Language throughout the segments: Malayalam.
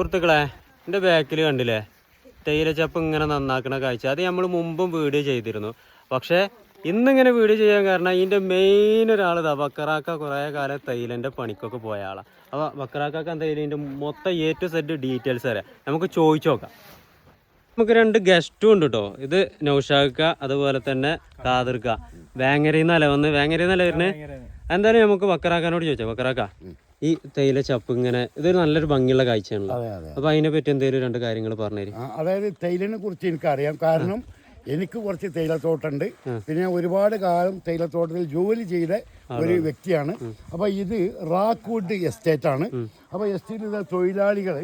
സുഹൃത്തുക്കളെ എന്റെ ബാക്കിൽ കണ്ടില്ലേ? തേയിലച്ചപ്പ് ഇങ്ങനെ നന്നാക്കണ കാഴ്ച. അത് നമ്മൾ മുമ്പും വീഡിയോ ചെയ്തിരുന്നു. പക്ഷേ ഇന്നിങ്ങനെ വീഡിയോ ചെയ്യാൻ കാരണം ഇതിന്റെ മെയിൻ ഒരാൾ ഇതാ ബക്കറാക്ക കുറേ കാലം തൈലന്റെ പണിക്കൊക്കെ പോയ ആളാണ് അപ്പോൾ ബക്കറാക്ക എന്തായാലും മൊത്തം എ ടു സെറ്റ് ഡീറ്റെയിൽസ് വരെ നമുക്ക് ചോദിച്ചു നോക്കാം. നമുക്ക് രണ്ട് ഗസ്റ്റും ഉണ്ട് കേട്ടോ ഇത് നൗഷാക്ക അതുപോലെ തന്നെ കാതിർക്ക വേങ്ങരയിൽ നിന്നല്ല വന്ന്? വേങ്ങരയിൽ നിന്നല്ല വരുന്നത് എന്തായാലും നമുക്ക് ബക്കറാക്കാനോട് ചോദിച്ചോ. ബക്കറാക്ക. ഈ തേയില ചപ്പ് ഇങ്ങനെ ഇതൊരു നല്ലൊരു ഭംഗിയുള്ള കാഴ്ചയാണല്ലോ. അപ്പൊ അതിനെ പറ്റി എന്തെങ്കിലും രണ്ട് കാര്യങ്ങൾ പറഞ്ഞുതരും ആ, അതായത് തേയിലിനെ കുറിച്ച് എനിക്കറിയാം. കാരണം എനിക്ക് കുറച്ച് തേയിലത്തോട്ടുണ്ട്. പിന്നെ ഒരുപാട് കാലം തേയിലത്തോട്ടത്തിൽ ജോലി ചെയ്ത ഒരു വ്യക്തിയാണ്. അപ്പൊ ഇത് റാക്ക്വുഡ് എസ്റ്റേറ്റ് ആണ്. അപ്പൊ എസ്റ്റേറ്റിലെ തൊഴിലാളികൾ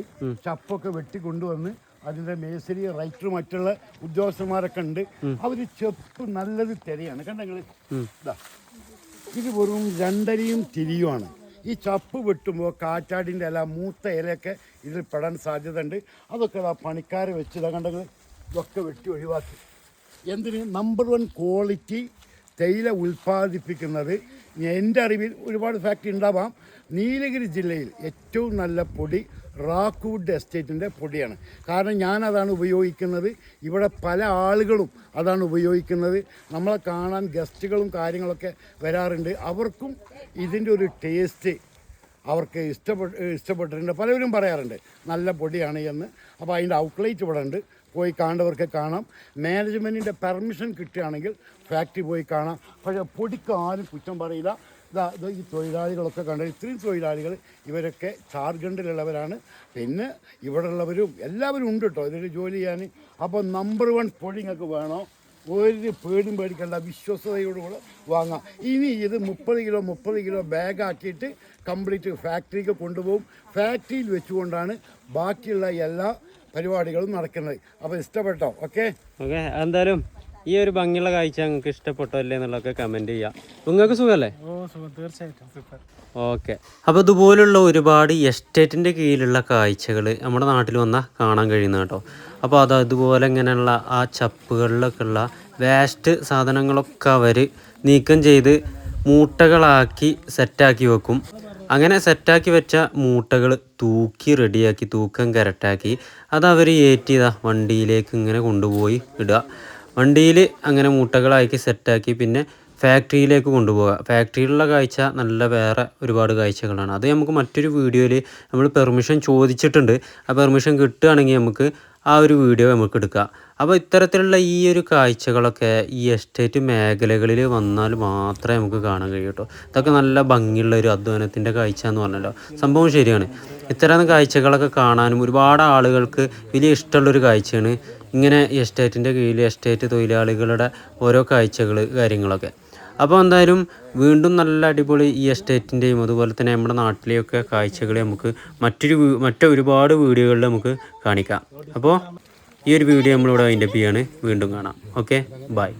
ചപ്പൊക്കെ വെട്ടിക്കൊണ്ടുവന്ന് അതിന്റെ മേസരി റൈറ്റർ മറ്റുള്ള ഉദ്യോഗസ്ഥന്മാരൊക്കെ ഉണ്ട്. അവർ ചെപ്പ് നല്ലത് തിരയാണ്. കണ്ടെങ്കിൽ ഇത്. വെറും രണ്ടരയും തിരിയുമാണ് ഈ ചപ്പ് വെട്ടുമ്പോൾ കാറ്റാടിന്റെ ഇല മൂത്ത ഇലയൊക്കെ ഇതിൽ പെടാൻ സാധ്യത ഉണ്ട് അതൊക്കെ ആ പണിക്കാർ വെച്ച് ഇതാ കണ്ടെങ്കിൽ ഇതൊക്കെ വെട്ടി ഒഴിവാക്കി. എന്തിന്? നമ്പർ വൺ ക്വാളിറ്റി തേയില ഉൽപ്പാദിപ്പിക്കുന്നത്. എന്റെ അറിവിൽ ഒരുപാട് ഫാക്ടറി ഉണ്ടാവാം. നീലഗിരി ജില്ലയിൽ ഏറ്റവും നല്ല പൊടി റാക്ക്വുഡ് എസ്റ്റേറ്റിന്റെ പൊടിയാണ്. കാരണം ഞാനതാണ് ഉപയോഗിക്കുന്നത്. ഇവിടെ പല ആളുകളും അതാണ് ഉപയോഗിക്കുന്നത്. നമ്മളെ കാണാൻ ഗസ്റ്റുകളും കാര്യങ്ങളൊക്കെ വരാറുണ്ട്. അവർക്കും ഇതിന്റെ ഒരു ടേസ്റ്റ് അവർക്ക് ഇഷ്ടപ്പെട്ട് ഇഷ്ടപ്പെട്ടിട്ടുണ്ട്. പലരും പറയാറുണ്ട് നല്ല പൊടിയാണ് എന്ന്. അപ്പോൾ അതിന്റെ ഔട്ട്ലെറ്റ് ഇവിടെ ഉണ്ട്. പോയി കാണേണ്ടവർക്ക് കാണാം. മാനേജ്മെന്റിന്റെ പെർമിഷൻ കിട്ടുകയാണെങ്കിൽ ഫാക്ടറി പോയി കാണാം. പക്ഷേ പൊടിക്ക് ആരും കുറ്റം പറയില്ല. ഇതാ ഈ തൊഴിലാളികളൊക്കെ കണ്ട ഇത്രയും തൊഴിലാളികൾ ഇവരൊക്കെ ജാർഖണ്ഡിലുള്ളവരാണ് പിന്നെ ഇവിടെ ഉള്ളവരും എല്ലാവരും ഉണ്ട് കേട്ടോ ഇതിൽ ജോലി ചെയ്യാൻ. അപ്പോൾ നമ്പർ വൺ പൊടി നിങ്ങൾക്ക് വേണോ? ഒരു പേടും പേടിക്കേണ്ട. വിശ്വസതയോടുകൂടെ വാങ്ങാം. ഇനി ഇത് മുപ്പത് കിലോ മുപ്പത് കിലോ ബാഗാക്കിയിട്ട് കംപ്ലീറ്റ് ഫാക്ടറിക്ക് കൊണ്ടുപോകും. ഫാക്ടറിയിൽ വെച്ചുകൊണ്ടാണ് ബാക്കിയുള്ള എല്ലാ പരിപാടികളും നടക്കുന്നത്. അപ്പോൾ ഇഷ്ടപ്പെട്ടോ? ഓക്കെ ഓക്കെ എന്തായാലും ഈ ഒരു ഭംഗിയുള്ള കാഴ്ച നിങ്ങൾക്ക് ഇഷ്ടപ്പെട്ടോ അല്ലേ എന്നുള്ളതൊക്കെ കമന്റ് ചെയ്യാം. നിങ്ങൾക്ക് സുഖമല്ലേ ഓക്കെ അപ്പോൾ ഇതുപോലുള്ള ഒരുപാട് എസ്റ്റേറ്റിന്റെ കീഴിലുള്ള കാഴ്ചകൾ നമ്മുടെ നാട്ടിൽ വന്നാൽ കാണാൻ കഴിയുന്ന കേട്ടോ. അപ്പോൾ അത് അതുപോലെ ഇങ്ങനെയുള്ള ആ ചപ്പുകളിലൊക്കെ ഉള്ള വേസ്റ്റ് സാധനങ്ങളൊക്കെ അവർ നീക്കം ചെയ്ത് മൂട്ടകളാക്കി സെറ്റാക്കി വെക്കും. അങ്ങനെ സെറ്റാക്കി വെച്ച മൂട്ടകൾ തൂക്കി റെഡിയാക്കി തൂക്കം കരട്ടാക്കി അത് അവർ ഏറ്റി ഇതാ വണ്ടിയിലേക്ക് ഇങ്ങനെ കൊണ്ടുപോയി ഇടുക. വണ്ടിയിൽ അങ്ങനെ മൂട്ടകളാക്കി സെറ്റാക്കി പിന്നെ ഫാക്ടറിയിലേക്ക് കൊണ്ടുപോകുക ഫാക്ടറിയിലുള്ള കാഴ്ച നല്ല വേറെ ഒരുപാട് കാഴ്ചകളാണ്. അത് നമുക്ക് മറ്റൊരു വീഡിയോയിൽ നമ്മൾ പെർമിഷൻ ചോദിച്ചിട്ടുണ്ട്. ആ പെർമിഷൻ കിട്ടുകയാണെങ്കിൽ നമുക്ക് ആ ഒരു വീഡിയോ നമുക്ക് എടുക്കാം. അപ്പോൾ ഇത്തരത്തിലുള്ള ഈ ഒരു കാഴ്ചകളൊക്കെ ഈ എസ്റ്റേറ്റ് മേഖലകളിൽ വന്നാൽ മാത്രമേ നമുക്ക് കാണാൻ കഴിയൂ കേട്ടോ. ഇതൊക്കെ നല്ല ഭംഗിയുള്ള ഒരു അധ്വാനത്തിന്റെ കാഴ്ച എന്ന് പറഞ്ഞല്ലോ. സംഭവം ശരിയാണ്. ഇത്തരം കാഴ്ചകളൊക്കെ കാണാനും ഒരുപാട് ആളുകൾക്ക് വലിയ ഇഷ്ടമുള്ളൊരു കാഴ്ചയാണ് ഇങ്ങനെ എസ്റ്റേറ്റിന്റെ കീഴിൽ എസ്റ്റേറ്റ് തൊഴിലാളികളുടെ ഓരോ കാഴ്ചകൾ കാര്യങ്ങളൊക്കെ. അപ്പോൾ എന്തായാലും വീണ്ടും നല്ല അടിപൊളി ഈ എസ്റ്റേറ്റിന്റെയും അതുപോലെ തന്നെ നമ്മുടെ നാട്ടിലെയൊക്കെ കാഴ്ചകൾ നമുക്ക് മറ്റൊരു മറ്റൊരുപാട് വീഡിയോകളിൽ നമുക്ക് കാണിക്കാം. അപ്പോൾ ഈ ഒരു വീഡിയോ നമ്മളിവിടെ അതിന്റെ പിയാണ് വീണ്ടും കാണാം. ഓക്കെ? ബൈ.